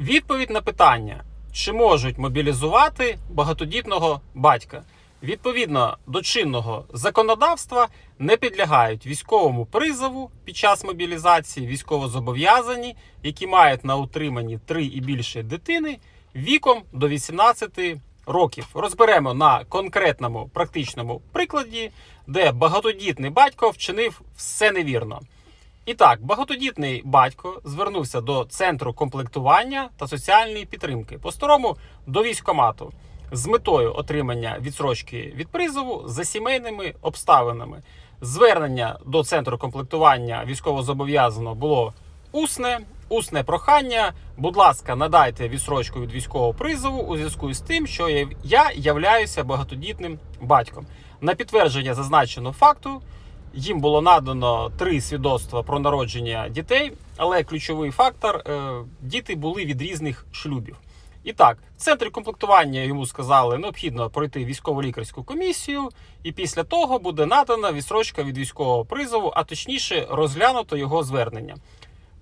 Відповідь на питання, чи можуть мобілізувати багатодітного батька. Відповідно до чинного законодавства не підлягають військовому призову під час мобілізації військовозобов'язані, які мають на утриманні три і більше дитини віком до 18 років. Розберемо на конкретному практичному прикладі, де багатодітний батько вчинив все невірно. І так, багатодітний батько звернувся до центру комплектування та соціальної підтримки по-старому до військкомату з метою отримання відсрочки від призову за сімейними обставинами. Звернення до центру комплектування військовозобов'язаного було усне. Усне прохання, будь ласка, надайте відсрочку від військового призову у зв'язку з тим, що я являюся багатодітним батьком. На підтвердження зазначеного факту їм було надано три свідоцтва про народження дітей, але ключовий фактор е, діти були від різних шлюбів. І так, в центрі комплектування йому сказали, необхідно пройти військово-лікарську комісію, і після того буде надана відсрочка від військового призову, а точніше розглянуто його звернення.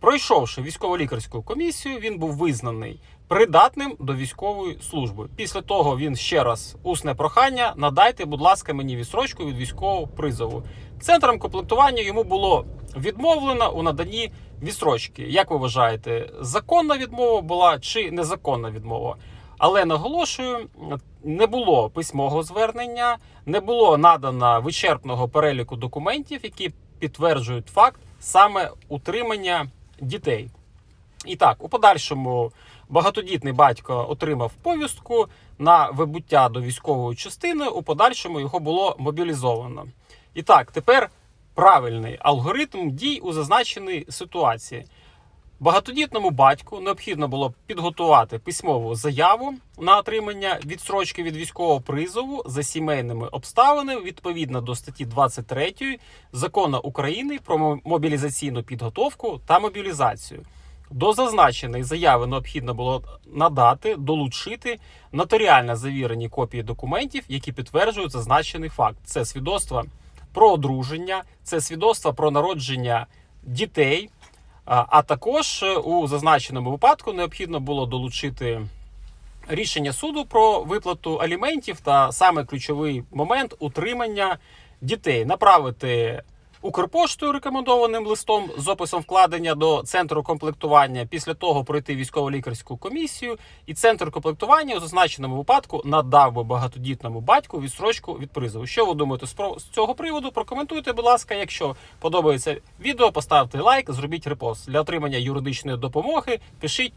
Пройшовши військово-лікарську комісію, він був визнаний придатним до військової служби. Після того він ще раз усне прохання: надайте, будь ласка, мені відсрочку від військового призову. Центром комплектування йому було відмовлено у наданні відсрочки. Як ви вважаєте, законна відмова була чи незаконна відмова? Але наголошую, не було письмового звернення, не було надано вичерпного переліку документів, які підтверджують факт саме утримання дітей. І так, у подальшому багатодітний батько отримав повістку на вибуття до військової частини. У подальшому його було мобілізовано. І так, тепер правильний алгоритм дій у зазначеній ситуації. Багатодітному батьку необхідно було підготувати письмову заяву на отримання відстрочки від військового призову за сімейними обставинами відповідно до статті 23 закону України про мобілізаційну підготовку та мобілізацію. До зазначеної заяви необхідно було надати, долучити нотаріально завірені копії документів, які підтверджують зазначений факт. Це свідоцтво про одруження, це свідоцтво про народження дітей. А також е, у зазначеному випадку необхідно було долучити рішення суду про виплату аліментів та саме ключовий момент утримання дітей, направити Укрпоштою рекомендованим листом з описом вкладення до центру комплектування. Після того пройти військово-лікарську комісію, і центр комплектування у зазначеному випадку надав би багатодітному батьку відстрочку від призову. Що ви думаєте з цього приводу? Прокоментуйте, будь ласка. Якщо подобається відео, поставте лайк, зробіть репост для отримання юридичної допомоги. Пишіть